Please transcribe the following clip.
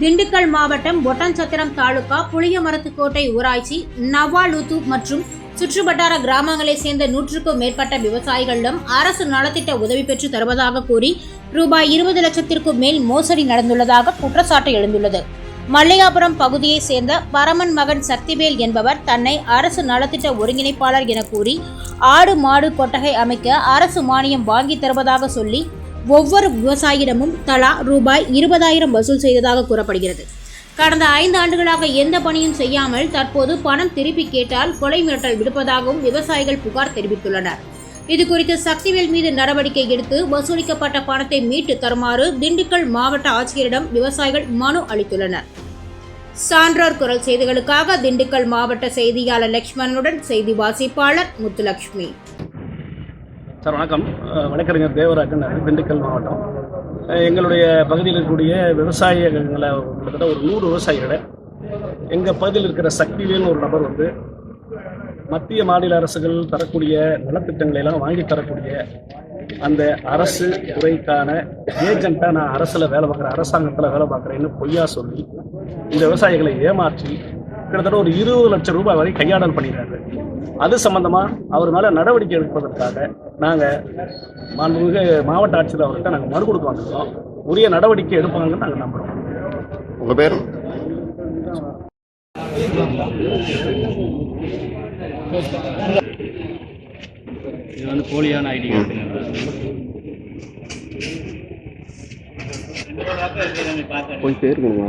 திண்டுக்கல் மாவட்டம் ஒட்டன்சத்திரம் தாலுகா புளியமரத்துக்கோட்டை ஊராட்சி நவாலுத்து மற்றும் சுற்றுவட்டார கிராமங்களைச் சேர்ந்த நூற்றுக்கும் மேற்பட்ட விவசாயிகளிடம் அரசு நலத்திட்ட உதவி பெற்று தருவதாக கூறி ரூபாய் இருபது லட்சத்திற்கும் மேல் மோசடி நடந்துள்ளதாக குற்றச்சாட்டு எழுந்துள்ளது. மல்லையாபுரம் பகுதியைச் சேர்ந்த பரமன் மகன் சக்திவேல் என்பவர் தன்னை அரசு நலத்திட்ட ஒருங்கிணைப்பாளர் என கூறி ஆடு மாடு கொட்டகை அமைக்க அரசு மானியம் வாங்கி தருவதாக சொல்லி ஒவ்வொரு விவசாயியிடமும் தலா ரூபாய் இருபதாயிரம் வசூல் செய்ததாக கூறப்படுகிறது. கடந்த ஐந்து ஆண்டுகளாக எந்த பணியும் செய்யாமல் தற்போது பணம் திருப்பி கேட்டால் கொலை மிரட்டல் விடுப்பதாகவும் விவசாயிகள் புகார் தெரிவித்துள்ளனர். இதுகுறித்து சக்திவேல் மீது நடவடிக்கை எடுத்து வசூலிக்கப்பட்ட பணத்தை மீட்டு தருமாறு திண்டுக்கல் மாவட்ட ஆட்சியரிடம் விவசாயிகள் மனு அளித்துள்ளனர். சான்றோர் குரல் செய்திகளுக்காக திண்டுக்கல் மாவட்ட செய்தியாளர் லட்சுமணனுடன் செய்தி வாசிப்பாளர் முத்துலட்சுமி. சார் வணக்கம். வழக்கறிஞர் தேவராஜன் திண்டுக்கல் மாவட்டம். எங்களுடைய பகுதியில் இருக்கக்கூடிய விவசாயிகளை கிட்டத்தட்ட ஒரு நூறு விவசாயிகளை. எங்கள் பகுதியில் இருக்கிற சக்திவேல்னு ஒரு நபர் வந்து மத்திய மாநில அரசுகள் தரக்கூடிய நலத்திட்டங்களை எல்லாம் வாங்கி தரக்கூடிய அந்த அரசு துறைக்கான ஏஜெண்ட்டாக நான் அரசில் வேலை பார்க்குறேன் அரசாங்கத்தில் வேலை பார்க்குறேன்னு பொய்யா சொல்லி இந்த விவசாயிகளை ஏமாற்றி கிட்டத்தட்ட ஒரு இருபது லட்சம் ரூபாய் வரை கையாடல் பண்ணிடுறாரு அது சம்பந்தமாக அவர் மேலே நடவடிக்கை எடுப்பதற்காக நாங்கள் மாண்புமிகு மாவட்ட ஆட்சியர் அவர்கிட்ட நாங்கள் மனு கொடுக்க வந்திருக்கோம். உரிய நடவடிக்கை எடுப்பாங்கன்னு நாங்கள் நம்புகிறோம் உங்க பேர்? இது வந்து போலியான ஐடி போய் பேருக்குங்களா